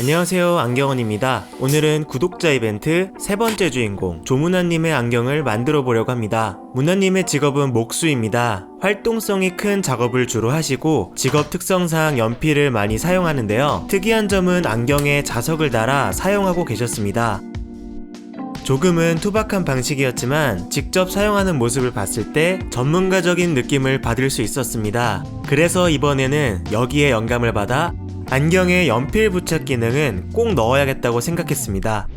안녕하세요 안경원입니다. 오늘은 구독자 이벤트 세 번째 주인공 조문화님의 안경을 만들어 보려고 합니다. 문화님의 직업은 목수입니다. 활동성이 큰 작업을 주로 하시고 직업 특성상 연필을 많이 사용하는데요. 특이한 점은 안경에 자석을 달아 사용하고 계셨습니다. 조금은 투박한 방식이었지만 직접 사용하는 모습을 봤을 때 전문가적인 느낌을 받을 수 있었습니다. 그래서 이번에는 여기에 영감을 받아 안경에 연필 부착 기능은 꼭 넣어야겠다고 생각했습니다.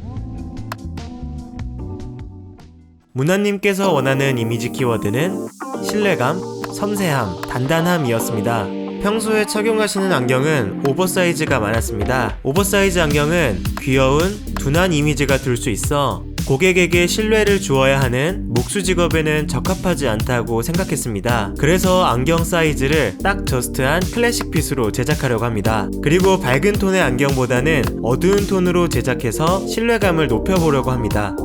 문화님께서 원하는 이미지 키워드는 신뢰감, 섬세함, 단단함이었습니다. 평소에 착용하시는 안경은 오버사이즈가 많았습니다. 오버사이즈 안경은 귀여운, 둔한 이미지가 들 수 있어 고객에게 신뢰를 주어야 하는 목수 직업에는 적합하지 않다고 생각했습니다. 그래서 안경 사이즈를 딱 저스트한 클래식 핏으로 제작하려고 합니다. 그리고 밝은 톤의 안경보다는 어두운 톤으로 제작해서 신뢰감을 높여보려고 합니다.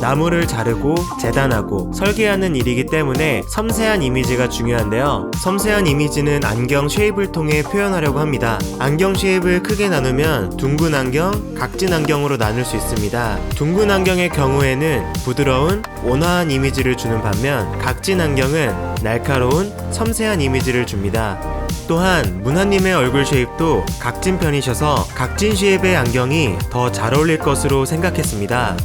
나무를 자르고 재단하고 설계하는 일이기 때문에 섬세한 이미지가 중요한데요. 섬세한 이미지는 안경 쉐입을 통해 표현하려고 합니다. 안경 쉐입을 크게 나누면 둥근 안경, 각진 안경으로 나눌 수 있습니다. 둥근 안경의 경우에는 부드러운 온화한 이미지를 주는 반면 각진 안경은 날카로운 섬세한 이미지를 줍니다. 또한 문화님의 얼굴 쉐입도 각진 편이셔서 각진 쉐입의 안경이 더 잘 어울릴 것으로 생각했습니다.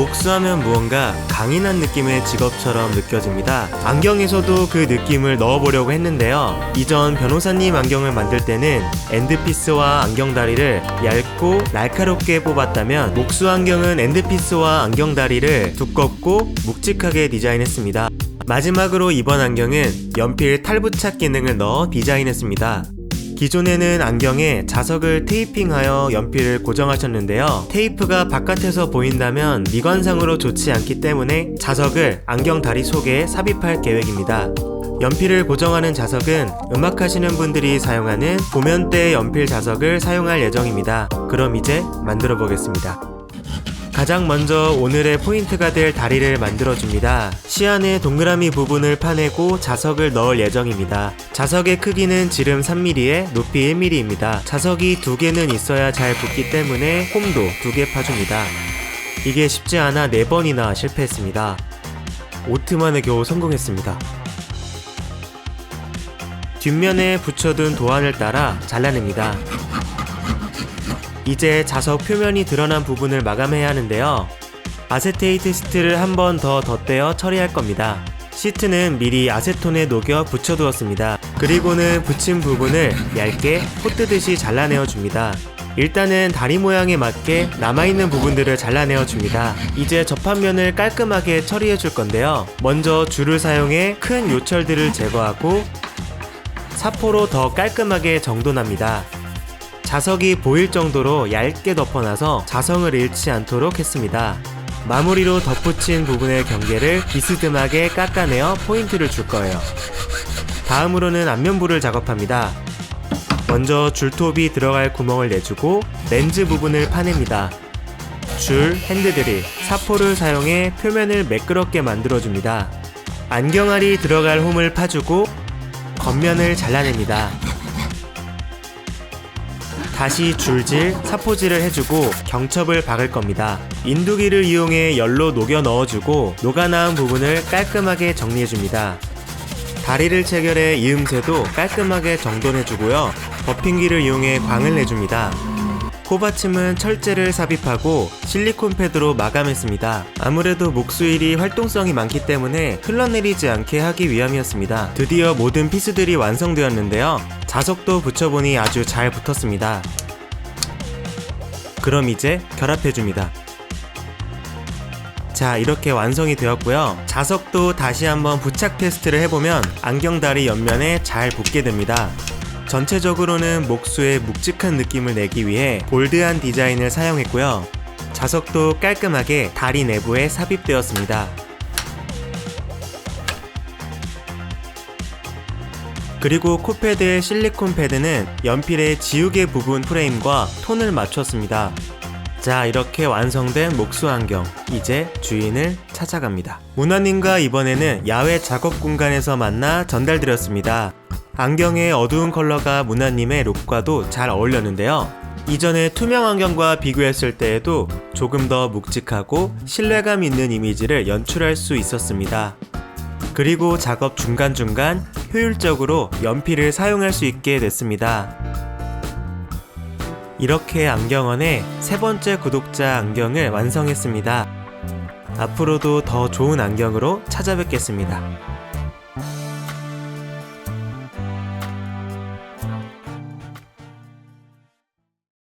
목수하면 무언가 강인한 느낌의 직업처럼 느껴집니다. 안경에서도 그 느낌을 넣어보려고 했는데요. 이전 변호사님 안경을 만들 때는 엔드피스와 안경다리를 얇고 날카롭게 뽑았다면 목수 안경은 엔드피스와 안경다리를 두껍고 묵직하게 디자인했습니다. 마지막으로 이번 안경은 연필 탈부착 기능을 넣어 디자인했습니다. 기존에는 안경에 자석을 테이핑하여 연필을 고정하셨는데요. 테이프가 바깥에서 보인다면 미관상으로 좋지 않기 때문에 자석을 안경 다리 속에 삽입할 계획입니다. 연필을 고정하는 자석은 음악하시는 분들이 사용하는 보면대 연필 자석을 사용할 예정입니다. 그럼 이제 만들어 보겠습니다. 가장 먼저 오늘의 포인트가 될 다리를 만들어줍니다. 시안의 동그라미 부분을 파내고 자석을 넣을 예정입니다. 자석의 크기는 지름 3mm에 높이 1mm입니다. 자석이 두 개는 있어야 잘 붙기 때문에 홈도 두 개 파줍니다. 이게 쉽지 않아 4번이나 실패했습니다. 오트만에 겨우 성공했습니다. 뒷면에 붙여둔 도안을 따라 잘라냅니다. 이제 자석 표면이 드러난 부분을 마감해야 하는데요. 아세테이트 시트를 한 번 더 덧대어 처리할 겁니다. 시트는 미리 아세톤에 녹여 붙여두었습니다. 그리고는 붙인 부분을 얇게 코뜨듯이 잘라내어 줍니다. 일단은 다리 모양에 맞게 남아있는 부분들을 잘라내어 줍니다. 이제 접합면을 깔끔하게 처리해 줄 건데요. 먼저 줄을 사용해 큰 요철들을 제거하고 사포로 더 깔끔하게 정돈합니다. 자석이 보일 정도로 얇게 덮어놔서 자성을 잃지 않도록 했습니다. 마무리로 덧붙인 부분의 경계를 비스듬하게 깎아내어 포인트를 줄 거예요. 다음으로는 앞면부를 작업합니다. 먼저 줄톱이 들어갈 구멍을 내주고 렌즈 부분을 파냅니다. 줄, 핸드드릴, 사포를 사용해 표면을 매끄럽게 만들어줍니다. 안경알이 들어갈 홈을 파주고 겉면을 잘라냅니다. 다시 줄질, 사포질을 해주고 경첩을 박을 겁니다. 인두기를 이용해 열로 녹여 넣어주고 녹아나온 부분을 깔끔하게 정리해줍니다. 다리를 체결해 이음새도 깔끔하게 정돈해주고요. 버핑기를 이용해 광을 내줍니다. 코받침은 철제를 삽입하고 실리콘 패드로 마감했습니다. 아무래도 목수일이 활동성이 많기 때문에 흘러내리지 않게 하기 위함이었습니다. 드디어 모든 피스들이 완성되었는데요. 자석도 붙여보니 아주 잘 붙었습니다. 그럼 이제 결합해줍니다. 자, 이렇게 완성이 되었고요. 자석도 다시 한번 부착 테스트를 해보면 안경다리 옆면에 잘 붙게 됩니다. 전체적으로는 목수의 묵직한 느낌을 내기 위해 볼드한 디자인을 사용했고요. 자석도 깔끔하게 다리 내부에 삽입되었습니다. 그리고 코패드의 실리콘 패드는 연필의 지우개 부분 프레임과 톤을 맞췄습니다. 자, 이렇게 완성된 목수 안경. 이제 주인을 찾아갑니다. 문화님과 이번에는 야외 작업 공간에서 만나 전달드렸습니다. 안경의 어두운 컬러가 문화님의 룩과도 잘 어울렸는데요. 이전에 투명 안경과 비교했을 때에도 조금 더 묵직하고 신뢰감 있는 이미지를 연출할 수 있었습니다. 그리고 작업 중간중간 효율적으로 연필을 사용할 수 있게 됐습니다. 이렇게 안경원의 세 번째 구독자 안경을 완성했습니다. 앞으로도 더 좋은 안경으로 찾아뵙겠습니다.